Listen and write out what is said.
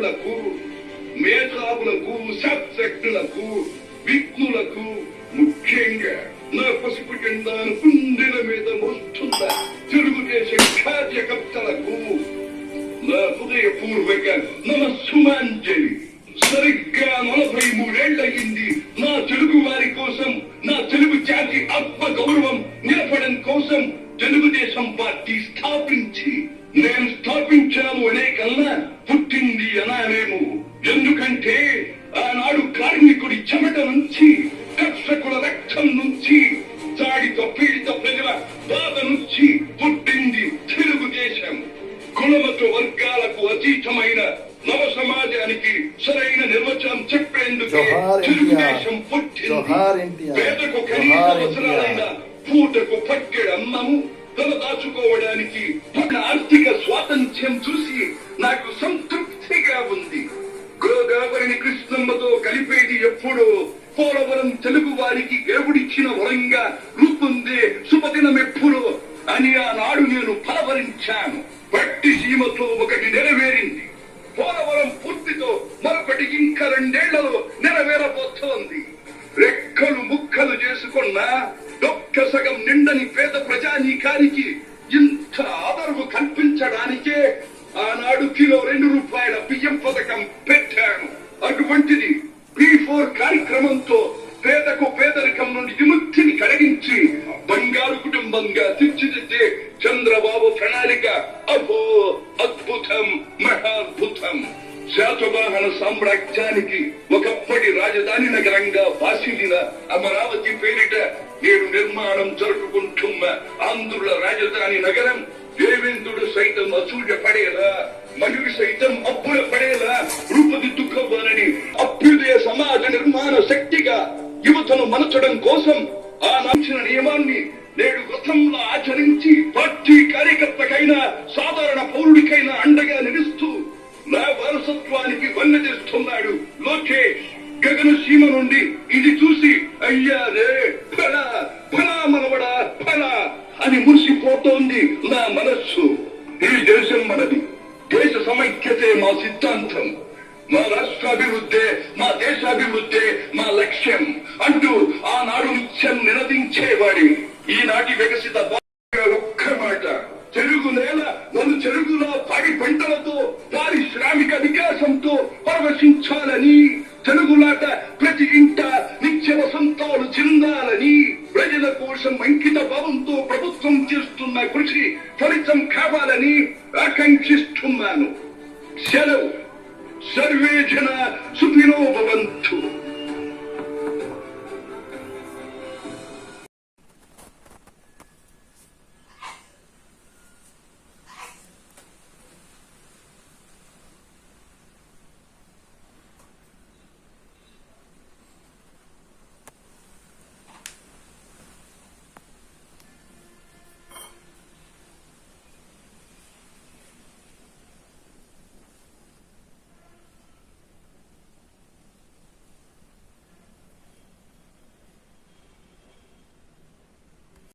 అధికారులకు మేధావులకు సబ్జెక్టులకు విఘ్నులకు ముఖ్యంగా నా పసుపు జెండాను కుండెల మీద మోస్తున్న తెలుగుదేశం కార్యకర్తలకు నా హృదయపూర్వక నమస్సుమాంజలి. సరిగ్గా నలభై మూడేళ్ళయ్యింది నా తెలుగు వారి కోసం నా తెలుగు జాతి ఆత్మ గౌరవం నిలపడం కోసం తెలుగుదేశం పార్టీ స్థాపించి నేను స్థాపించాను అనే కన్నా పుట్టింది అనాలేము ఎందుకంటే ఆనాడు కార్మికుడి చెమట నుంచి కర్షకుల రక్తం నుంచి జాడితో పీడిత ప్రజల బాధ నుంచి పుట్టింది తెలుగుదేశం కులమత వర్గాలకు అతీతమైన నవ సమాజానికి సరైన నిర్వచనం చెప్పేందుకు తెలుగుదేశం. పుట్టింది. పేదకు కనీస అవసరాలైన. పూటకు పట్టెడు అన్నము తల దాచుకోవడానికి ఆర్థిక స్వాతంత్ర్యం చూసి నాకు సంతృప్తిగా ఉంది. గోదావరిని కృష్ణమ్మతో కలిపేది ఎప్పుడో పోలవరం తెలుగు వారికి దేవుడిచ్చిన వరంగా రూపొందే శుభదినం ఎప్పుడో అని ఆనాడు నేను పలవరించాను. పట్టి సీమతో ఒకటి నెరవేరింది. పోలవరం పూర్తితో మరొకటి ఇంకా రెండేళ్ళలో నెరవేరబోతోంది. రెక్కలు ముక్కలు చేసుకున్న డొక్క సగం నిండని పేద ప్రజానీకానికి ఆనాడు కిలో రెండు రూపాయల బియ్యం పథకం పెట్టాను. అటువంటిది బి ఫోర్ కార్యక్రమంతో పేదకు పేదరికం నుండి విముక్తిని కలిగించి బంగారు కుటుంబంగా తీర్చిదిద్దే చంద్రబాబు ప్రణాళిక. అహో అద్భుతం మహాద్భుతం. శాతవాహన సామ్రాజ్యానికి ఒకప్పటి రాజధాని నగరంగా బాసిలిన అమరావతి పేరిట నేడు నిర్మాణం జరుపుకుంటున్న ఆంధ్రుల రాజధాని నగరం దేవేంద్రుడు సైతం అసూయ పడేలా మనుడు సైతం అప్పుల పడేలా రూపుదిద్దుకోవాలని అభ్యుదయ సమాజ నిర్మాణ శక్తిగా యువతను మనచడం కోసం ఆ నాచిన నియమాన్ని నేడు వ్రతంలో ఆచరించి పార్టీ కార్యకర్తకైనా సాధారణ పౌరుడికైనా అండగా నిలుస్తూ నా వారసత్వానికి వన్నెదిస్తున్నాడు లోకేష్. గగన సీమ నుండి ఇది చూసి అయ్యారే ఫలా ఫలా మనవడా ఫలా అని మురిసిపోతోంది నా మనస్సు. ఈ దేశం మనది. సమైక్యతే మా సిద్ధాంతం మా రాష్ట్రాభివృద్ధే మా దేశాభివృద్ధే మా లక్ష్యం అంటూ ఆనాడు నిత్యం నినదించేవాడి ఈనాటి వికసిత ఒక్క మాట తెలుగు నేల నన్ను చెరుగులో పాడి పంటలతో పారిశ్రామిక వికాసంతో పరవశించాలని తెలుగులాట ప్రతి ఇంట నిత్య వసంతాలు చెందాలని ప్రజల కోసం అంకిత భావంతో ప్రభుత్వం చేస్తున్న కృషి ఫలితం కావాలని ఆకాంక్షిస్తున్నాను సెలవు సర్వే జన సుఖినో భవంతు.